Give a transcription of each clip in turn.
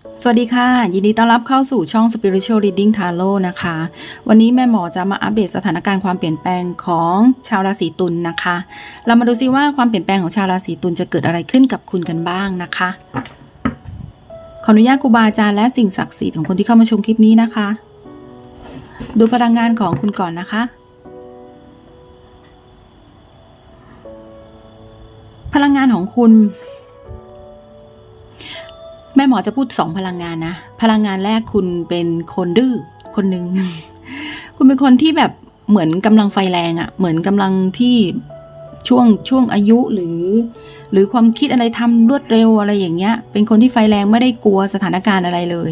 สวัสดีค่ะ ยินดีต้อนรับเข้าสู่ช่อง Spiritual Reading Tarot นะคะ วันนี้แม่หมอจะมาอัปเดตสถานการณ์ความเปลี่ยนแปลงของชาวราศีตุลนนะคะ เรามาดูซิว่าความเปลี่ยนแปลงของชาวราศีตุลจะเกิดอะไรขึ้นกับคุณกันบ้างนะคะ ขออนุญาตครูบาอาจารย์และสิ่งศักดิ์สิทธิ์ของคนที่เข้ามาชมคลิปนี้นะคะ ดูพลังงานของคุณก่อนนะคะ พลังงานของคุณ แม่หมอจะพูดสองพลังงานนะ พลังงานแรกคุณเป็นคนดื้อคนหนึ่ง คุณเป็นคนที่แบบเหมือนกำลังไฟแรงอะ่ะ เหมือนกำลังที่ช่วงช่วงอายุหรือ หรือความคิดอะไรทำรวดเร็วอะไรอย่างเงี้ย เป็นคนที่ไฟแรงไม่ได้กลัวสถานการณ์อะไรเลย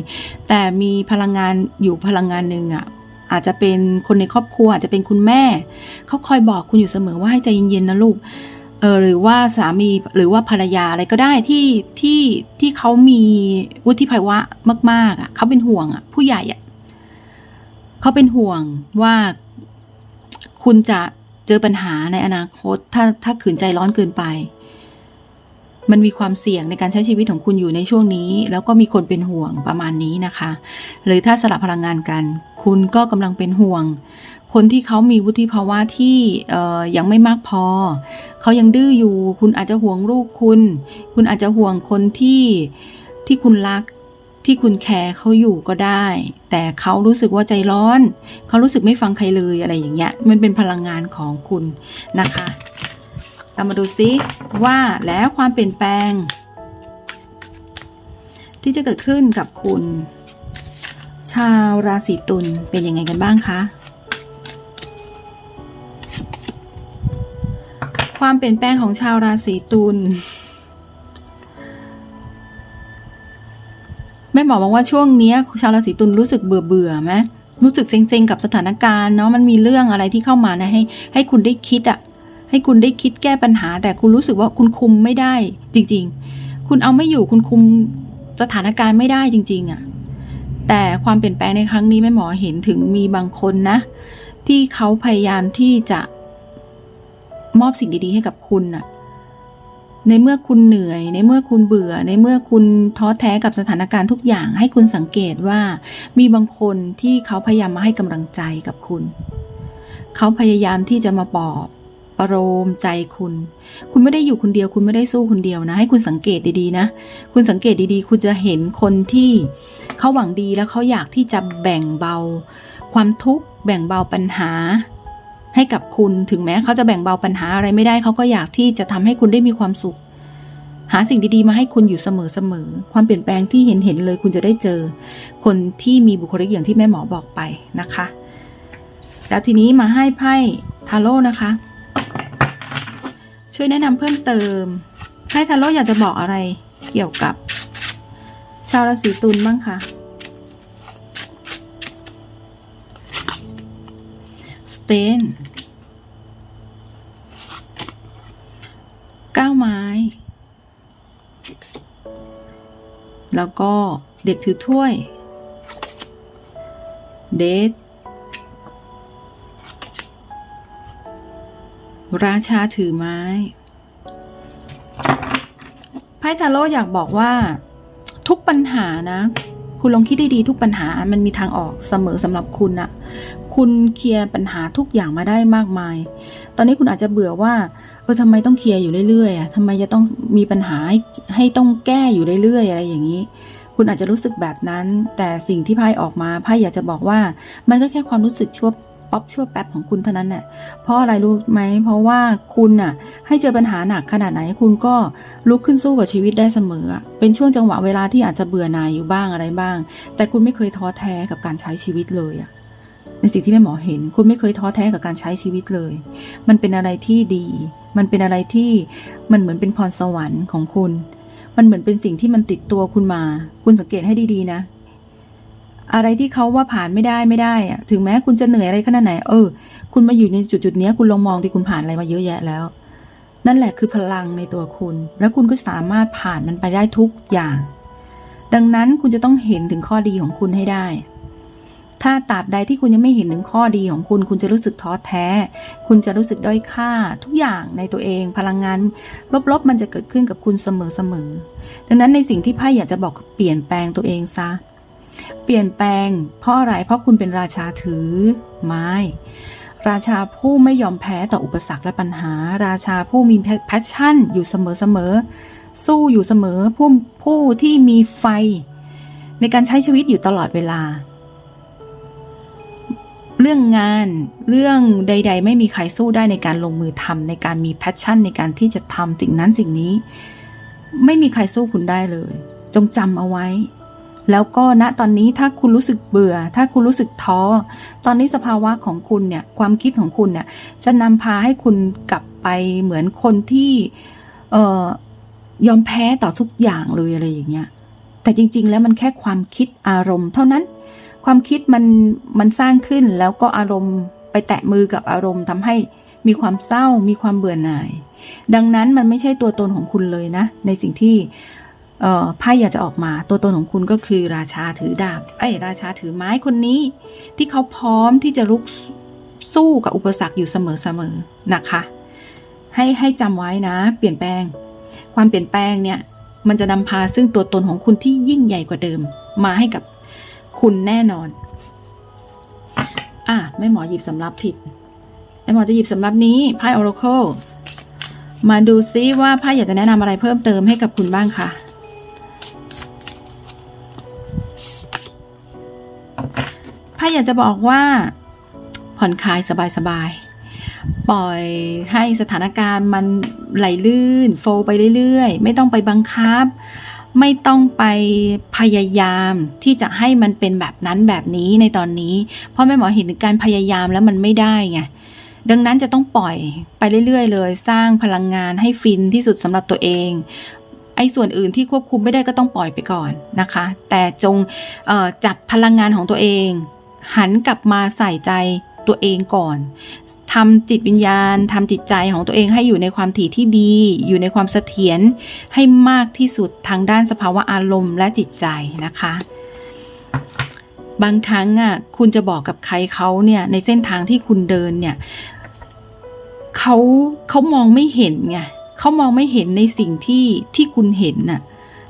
แต่มีพลังงานอยู่พลังงานหนึ่งอะ่ะอาจจะเป็นคนในครอบครัวอาจจะเป็นคุณแม่เขาคอยบอกคุณอยู่เสมอว่าให้ใจเย็นๆนะลูก เออหรือว่าสามีหรือว่าภรรยาอะไรก็ได้ที่ที่ที่เขามีวุฒิภาวะมาก ๆ อะเขาเป็นห่วงอะ ผู้ใหญ่อะเขาเป็นห่วงว่าคุณจะเจอปัญหาในอนาคต ถ้าถ้าขืนใจร้อนเกินไป มันมีความเสี่ยงในการใช้ชีวิตของคุณอยู่ในช่วงนี้ แล้วก็มีคนเป็นห่วงประมาณนี้นะคะ หรือถ้าสลับพลังงานกัน คุณก็กำลังเป็นห่วง คนที่เขามีวุฒิภาวะที่ยังไม่มากพอ เขายังดื้ออยู่ คุณอาจจะห่วงลูกคุณ คุณอาจจะห่วงคนที่ที่คุณรักที่คุณแคร์เขาอยู่ก็ได้ แต่เขารู้สึกว่าใจร้อน เขารู้สึกไม่ฟังใครเลยอะไรอย่างเงี้ย มันเป็นพลังงานของคุณนะคะเรามาดูซิว่าแล้วความเปลี่ยนแปลง ที่จะเกิดขึ้นกับคุณ ชาวราศีตุลเป็นยังไงกันบ้างคะ ความเปลี่ยนแปลงของชาวราศีตุลแม่หมอบอกว่าช่วงนี้ชาวราศีตุลรู้สึกเบื่อเบื่อๆไหมรู้สึกเซ็งๆกับสถานการณ์เนาะมันมีเรื่องอะไรที่เข้ามานะให้ ให้คุณได้คิดอะให้คุณได้คิดแก้ปัญหา แต่คุณรู้สึกว่าคุณคุมไม่ได้ จริง ๆ คุณเอาไม่อยู่คุณคุมสถานการณ์ไม่ได้จริง ๆอะแต่ความเปลี่ยนแปลงในครั้งนี้แม่หมอเห็นถึงมีบางคนนะ ที่เขาพยายามที่จะ มอบสิ่งดีๆให้กับคุณน่ะในเมื่อคุณเหนื่อย ในเมื่อคุณเบื่อ ในเมื่อคุณท้อแท้กับสถานการณ์ทุกอย่าง ให้คุณสังเกตว่ามีบางคนที่เขาพยายามมาให้กำลังใจกับคุณ เขาพยายามที่จะมาปลอบประโลมใจคุณ คุณไม่ได้อยู่คนเดียวคุณไม่ได้สู้คนเดียวนะ ให้คุณสังเกตดีๆนะ คุณสังเกตดีๆ คุณจะเห็นคนที่เขาหวังดีแล้วเขาอยากที่จะแบ่งเบา ความทุกข์แบ่งเบาปัญหา ให้กับคุณถึงแม้เขาจะแบ่งเบาปัญหาอะไรไม่ได้เขาก็อยากที่จะทำให้คุณได้มีความสุข หาสิ่งดีๆมาให้คุณอยู่เสมอๆความเปลี่ยนแปลงที่เห็นเห็นๆเลยคุณจะได้เจอ คนที่มีบุคลิกอย่างที่แม่หมอบอกไปนะคะแล้วทีนี้มาให้ไพ่ทาโร่นะคะ ช่วยแนะนำเพิ่มเติมไพ่ทาโร่อยากจะบอกอะไรเกี่ยวกับ ชาวราศีตุลบ้างคะส แล้วก็เด็กถือถ้วย เดทราชาถือไม้ ไพ่ทาโร่อยากบอกว่า ทุกปัญหานะ คุณลองคิดได้ดีทุกปัญหามันมีทางออกเสมอสำหรับคุณนะคุณเคลียร์ปัญหาทุกอย่างมาได้มากมาย ตอนนี้คุณอาจจะเบื่อว่า ออทำไมต้องเคลียร์อยู่เรื่อยๆอะทำไมจะต้องมีปัญหาให้ให้ต้องแก้อยู่เรื่อยๆอะไรอย่างนี้ คุณอาจจะรู้สึกแบบนั้น แต่สิ่งที่ไพ่ออกมาไพ่อยากจะบอกว่า มันก็แค่ความรู้สึกชั่วป๊อปชั่วแป๊บของคุณเท่านั้นแหละเพราะอะไรรู้ไหม เพราะว่าคุณน่ะ ให้เจอปัญหาหนักขนาดไหนคุณก็ลุกขึ้นสู้กับชีวิตได้เสมอ เป็นช่วงจังหวะเวลาที่อาจจะเบื่อหน่ายอยู่บ้างอะไรบ้าง แต่คุณไม่เคยท้อแท้กับการใช้ชีวิตเลยอะ ในสิ่งที่แม่หมอเห็น คุณไม่เคยท้อแท้กับการใช้ชีวิตเลย มันเป็นอะไรที่ดี มันเป็นอะไรที่มันเหมือนเป็นพรสวรรค์ของคุณ มันเหมือนเป็นสิ่งที่มันติดตัวคุณมา คุณสังเกตให้ดีๆนะ อะไรที่เขาว่าผ่านไม่ได้ไม่ได้อะถึงแม้คุณจะเหนื่อยอะไรขนาดไหน เออ คุณมาอยู่ในจุดจุดๆเนี้ยคุณลองมองที่คุณผ่านอะไรมาเยอะแยะแล้ว นั่นแหละคือพลังในตัวคุณ แล้วคุณก็สามารถผ่านมันไปได้ทุกอย่าง ดังนั้นคุณจะต้องเห็นถึงข้อดีของคุณให้ได้ ถ้าตราบใดที่คุณยังไม่เห็นถึงข้อดีของคุณ คุณจะรู้สึกท้อแท้ คุณจะรู้สึกด้อยค่าทุกอย่างในตัวเอง พลังงานลบๆ มันจะเกิดขึ้นกับคุณเสมอๆดังนั้นในสิ่งที่ไพ่อยากจะบอกเปลี่ยนแปลงตัวเองซะ เปลี่ยนแปลง เพราะอะไร เพราะคุณเป็นราชาถือไม้ ราชาผู้ไม่ยอมแพ้ต่ออุปสรรคและปัญหา ราชาผู้มีแพชชั่น อยู่เสมอๆ สู้อยู่เสมอ ผู้ผู้ที่มีไฟ ในการใช้ชีวิตอยู่ตลอดเวลา รื่องงาน เรื่องใด ๆ ไม่มีใครสู้ได้ในการลงมือทำในการมีแพชชั่นในการที่จะทำสิ่งนั้นสิ่งนี้ ไม่มีใครสู้คุณได้เลย จงจำเอาไว้ แล้วก็ณตอนนี้ถ้าคุณรู้สึกเบื่อ ถ้าคุณรู้สึกท้อ ตอนนี้สภาวะของคุณเนี่ย ความคิดของคุณเนี่ย จะนำพาให้คุณกลับไปเหมือนคนที่เอ่อยอมแพ้ต่อทุกอย่างเลยอะไรอย่างเงี้ยแต่จริง ๆ แล้วมันแค่ความคิดอารมณ์เท่านั้น ความคิดมันมันสร้างขึ้นแล้วก็อารมณ์ไปแตะมือกับอารมณ์ทำให้มีความเศร้ามีความเบื่อหน่าย ดังนั้นมันไม่ใช่ตัวตนของคุณเลยนะ ในสิ่งที่ไพ่อยากจะออกมาตัวตนของคุณก็คือราชาถือดาบไอ้ราชาถือไม้คนนี้ ที่เขาพร้อมที่จะลุกสู้กับอุปสรรคอยู่เสมอๆนะคะ ให้ให้จำไว้นะ เปลี่ยนแปลง ความเปลี่ยนแปลงเนี่ย มันจะนำพาซึ่งตัวตนของคุณที่ยิ่งใหญ่กว่าเดิม มาให้กับ คุณแน่นอน อะแม่หมอหยิบสำรับผิดแม่หมอจะหยิบสำรับนี้ไพ่ Oracle มาดูซิว่าไพ่อยากจะแนะนำอะไรเพิ่มเติมให้กับคุณบ้างค่ะ ไพ่อยากจะบอกว่า ผ่อนคลายสบายๆ ปล่อยให้สถานการณ์มันไหลลื่น โฟลไปเรื่อยๆ ไม่ต้องไปบังคับ ไม่ต้องไปพยายามที่จะให้มันเป็นแบบนั้นแบบนี้ในตอนนี้ เพราะแม่หมอเห็นการพยายามแล้วมันไม่ได้ไงดังนั้นจะต้องปล่อยไปเรื่อยๆ เลย สร้างพลังงานให้ฟินที่สุดสำหรับตัวเองไอ้ส่วนอื่นที่ควบคุมไม่ได้ก็ต้องปล่อยไปก่อนนะคะ แต่จงจับพลังงานของตัวเอง หันกลับมาใส่ใจตัวเองก่อน ทำจิตวิญญาณทำจิตใจของตัวเองให้อยู่ในความถี่ที่ดี อยู่ในความเสถียรให้มากที่สุดทางด้านสภาวะอารมณ์และจิตใจนะคะ บางครั้งอะคุณจะบอกกับใครเขาเนี่ยในเส้นทางที่คุณเดินเนี่ยเขาเขามองไม่เห็นไงเขามองไม่เห็นในสิ่งที่ที่คุณเห็นน่ะ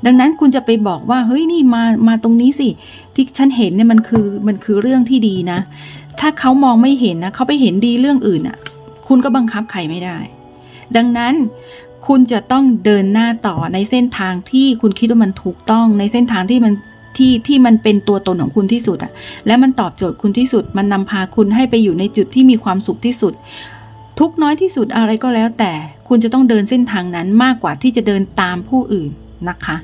ดังนั้นคุณจะไปบอกว่าเฮ้ยนี่มามาตรงนี้สิที่ฉันเห็นเนี่ยมันคือมันคือเรื่องที่ดีนะ ถ้าเขามองไม่เห็นนะเขาไปเห็นดีเรื่องอื่นอะ คุณก็บังคับใครไม่ได้ ดังนั้นคุณจะต้องเดินหน้าต่อในเส้นทางที่คุณคิดว่ามันถูกต้องในเส้นทางที่มันที่ที่มันเป็นตัวตนของคุณที่สุดอะและมันตอบโจทย์คุณที่สุด มันนำพาคุณให้ไปอยู่ในจุดที่มีความสุขที่สุด ทุกน้อยที่สุดอะไรก็แล้วแต่ คุณจะต้องเดินเส้นทางนั้นมากกว่าที่จะเดินตามผู้อื่นนะคะ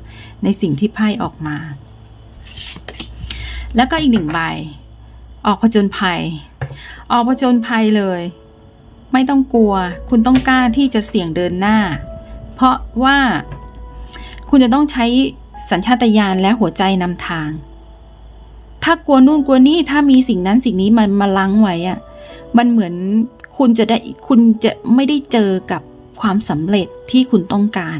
ในสิ่งที่ไพ่ออกมา แล้วก็อีกหนึ่งใบ ออกผจญภัย ออกผจญภัยเลย ไม่ต้องกลัว คุณต้องกล้าที่จะเสี่ยงเดินหน้า เพราะว่าคุณจะต้องใช้สัญชาตญาณและหัวใจนำทาง ถ้ากลัวนู่นกลัวนี่ถ้ามีสิ่งนั้นสิ่งนี้มันมาลังไว้อะมันเหมือนคุณจะได้คุณจะไม่ได้เจอกับความสำเร็จที่คุณต้องการ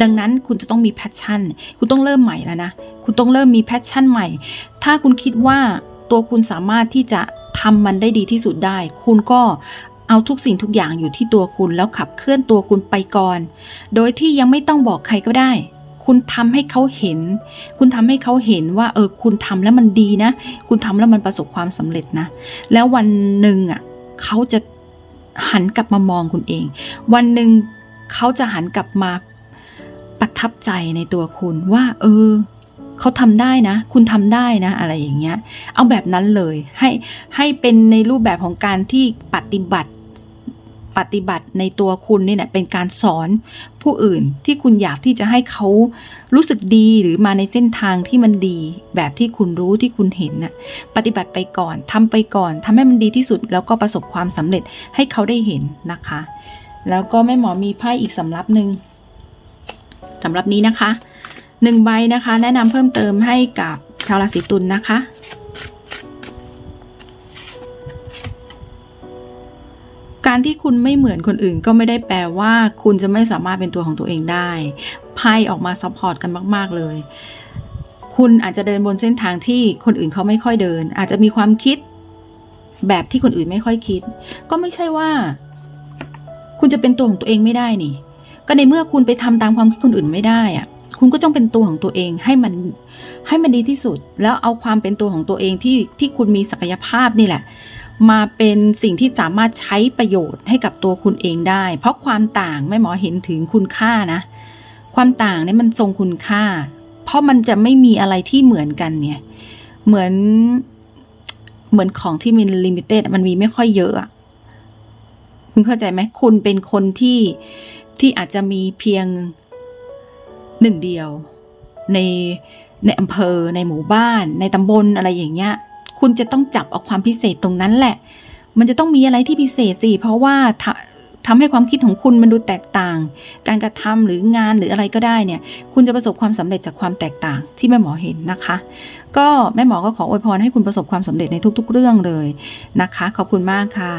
ดังนั้นคุณจะต้องมีแพชชั่น คุณต้องเริ่มใหม่แล้วนะ คุณต้องเริ่มมีแพชชั่นใหม่ ถ้าคุณคิดว่า ตัวคุณสามารถที่จะทำมันได้ดีที่สุดได้ คุณก็เอาทุกสิ่งทุกอย่างอยู่ที่ตัวคุณแล้วขับเคลื่อนตัวคุณไปก่อน โดยที่ยังไม่ต้องบอกใครก็ได้ คุณทำให้เขาเห็น คุณทำให้เขาเห็นว่า เออ คุณทำแล้วมันดีนะ คุณทำแล้วมันประสบความสำเร็จนะ แล้ววันหนึ่งอะเขาจะหันกลับมามองคุณเอง วันหนึ่งเขาจะหันกลับมาประทับใจในตัวคุณว่า เออ เขาทำได้นะ คุณทำได้นะ อะไรอย่างเงี้ย เอาแบบนั้นเลย ให้ให้เป็นในรูปแบบของการที่ปฏิบัติปฏิบัติในตัวคุณนี่แหละเป็นการสอนผู้อื่นที่คุณอยากที่จะให้เขารู้สึกดีหรือมาในเส้นทางที่มันดี แบบที่คุณรู้ที่คุณเห็นน่ะปฏิบัติไปก่อนทำไปก่อนทำให้มันดีที่สุดแล้วก็ประสบความสำเร็จให้เขาได้เห็นนะคะ แล้วก็แม่หมอมีไพ่อีกสำรับหนึ่งสำรับนี้นะคะ หนึ่งใบนะคะ แนะนำเพิ่มเติมให้กับชาวราศีตุลนนะคะ การที่คุณไม่เหมือนคนอื่นก็ไม่ได้แปลว่า คุณจะไม่สามารถเป็นตัวของตัวเองได้ไพ่ออกมาซัพพอร์ตกันมาก ๆ เลยคุณอาจจะเดินบนเส้นทางที่คนอื่นเขาไม่ค่อยเดิน อาจจะมีความคิดแบบที่คนอื่นไม่ค่อยคิด ก็ไม่ใช่ว่า คุณจะเป็นตัวของตัวเองไม่ได้นี่ ก็ในเมื่อคุณไปทำตามความคิดคนอื่นไม่ได้อะ คุณก็ต้องเป็นตัวของตัวเองให้มันให้มันดีที่สุด แล้วเอาความเป็นตัวของตัวเองที่ที่คุณมีศักยภาพนี่แหละ มาเป็นสิ่งที่สามารถใช้ประโยชน์ให้กับตัวคุณเองได้ เพราะความต่างแม่หมอเห็นถึงคุณค่านะ ความต่างเนี่ยมันทรงคุณค่า เพราะมันจะไม่มีอะไรที่เหมือนกันเนี่ย เหมือนเหมือนของที่มีลิมิเต็ดมันมีไม่ค่อยเยอะคุณเข้าใจไหมคุณเป็นคนที่ที่อาจจะมีเพียง หนึ่งเดียว ในในอำเภอในหมู่บ้าน ในตำบลอะไรอย่างเงี้ย คุณจะต้องจับเอาความพิเศษตรงนั้นแหละ มันจะต้องมีอะไรที่พิเศษสิเพราะว่าทำทำให้ความคิดของคุณมันดูแตกต่าง การกระทำหรืองานหรืออะไรก็ได้เนี่ย คุณจะประสบความสำเร็จจากความแตกต่างที่แม่หมอเห็นนะคะ ก็แม่หมอก็ขออวยพรให้คุณประสบความสำเร็จในทุกๆ เรื่องเลยนะคะ ขอบคุณมากค่ะ